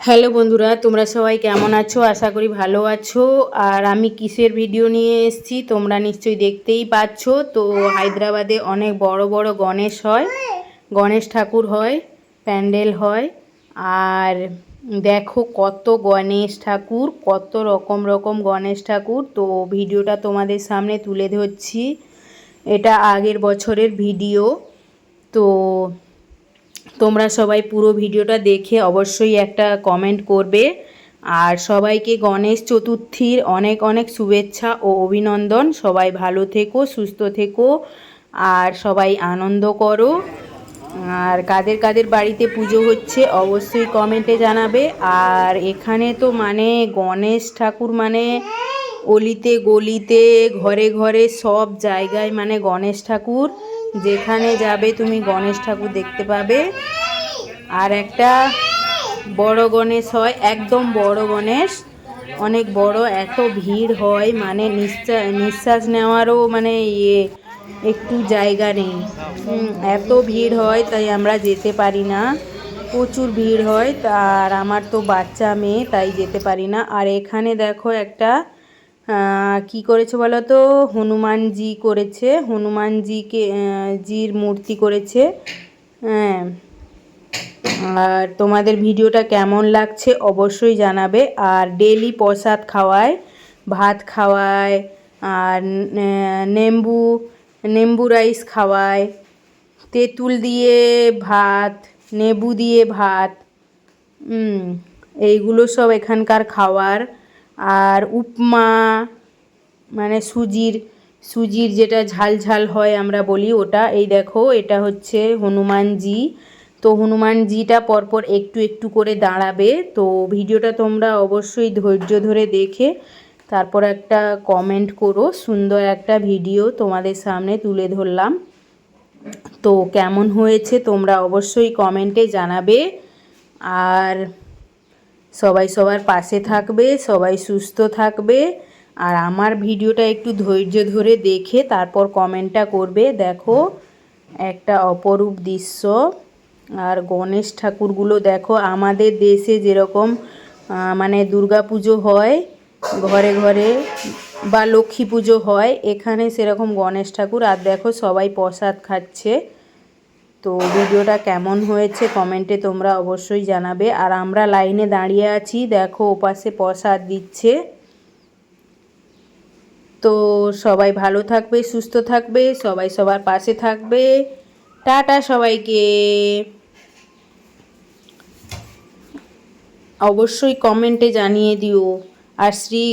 Hello বন্ধুরা, তোমরা সবাই কেমন আছো? আশা করি ভালো আছো। আর আমি কিসের ভিডিও নিয়ে এসেছি, তোমরা নিশ্চয়ই দেখতেই পাচ্ছ। তো হায়দ্রাবাদে অনেক বড় বড় গণেশ হয়। গণেশ ঠাকুর হয়, প্যান্ডেল হয়। আর দেখো কত গণেশ ঠাকুর, কত রকম রকম গণেশ ঠাকুর। তো ভিডিওটা তোমাদের সামনে তুলে ধরছি। এটা আগের বছরের ভিডিও। তো তোমরা সবাই পুরো ভিডিওটা দেখে অবশ্যই একটা কমেন্ট করবে। আর সবাইকে গণেশ চতুর্থীর অনেক অনেক শুভেচ্ছা ও অভিনন্দন। সবাই ভালো থেকো, সুস্থ থেকো, আর সবাই আনন্দ করো। আর কাদের কাদের বাড়িতে পুজো হচ্ছে অবশ্যই কমেন্টে জানাবে। আর এখানে তো মানে গণেশ ঠাকুর মানে অলিতে গলিতে, ঘরে ঘরে সব জায়গায় মানে গণেশ ঠাকুর। যেখানে যাবে তুমি গণেশ ঠাকুর দেখতে পাবে। আর একটা বড় গণেশ হয়, একদম বড় গণেশ। অনেক বড়, এত ভিড় হয় মানে নিঃশ্বাস নিঃশ্বাস নেওয়ারও মানে ইয়ে একটু জায়গা নেই। এত ভিড় হয়, তাই আমরা যেতে পারি না। প্রচুর ভিড় হয় আর আমার তো বাচ্চা মেয়ে, তাই যেতে পারি না। আর এখানে দেখো একটা কি করেছে বলো তো? হনুমানজি করেছে, হনুমানজিকে জির মূর্তি করেছে। হ্যাঁ। আর তোমাদের ভিডিওটা কেমন লাগছে অবশ্যই জানাবে। আর ডেলি প্রসাদ খাওয়ায়, ভাত খাওয়ায়, আর নেম্বু নেম্বু রাইস খাওয়ায়, তেঁতুল দিয়ে ভাত, নেবু দিয়ে ভাত এইগুলো সব এখানকার খাওয়ার। আর উপমা মানে সুজির সুজির যেটা ঝাল ঝাল হয় আমরা বলি ওটা। এই দেখো, এটা হচ্ছে হনুমানজি। তো হনুমানজিটা পরপর একটু একটু করে দাঁড়াবে। তো ভিডিওটা তোমরা অবশ্যই ধৈর্য ধরে দেখে, তারপর একটা কমেন্ট করো। সুন্দর একটা ভিডিও তোমাদের সামনে তুলে ধরলাম। তো কেমন হয়েছে তোমরা অবশ্যই কমেন্টে জানাবে। আর সবাই সবার পাশে থাকবে, সবাই সুস্থ থাকবে। আর আমার ভিডিওটা একটু ধৈর্য ধরে দেখে তারপর কমেন্টটা করবে। দেখো, একটা অপরূপ দৃশ্য। আর গণেশ ঠাকুরগুলো দেখো, আমাদের দেশে যেরকম মানে দুর্গা পুজো হয়, ঘরে ঘরে বা লক্ষ্মী পুজো হয়, এখানে সেরকম গণেশ ঠাকুর। আর দেখো, সবাই প্রসাদ খাচ্ছে। তো ভিডিওটা কেমন হয়েছে কমেন্টে তোমরা অবশ্যই জানাবে। আর আমরা লাইনে দাঁড়িয়ে আছি, দেখো ওপাশে প্রসাদ দিচ্ছে। তো সবাই ভালো থাকবে, সুস্থ থাকবে, সবাই সবার পাশে থাকবে। টাটা সবাইকে। অবশ্যই কমেন্টে জানিয়ে দিও। আর শ্রী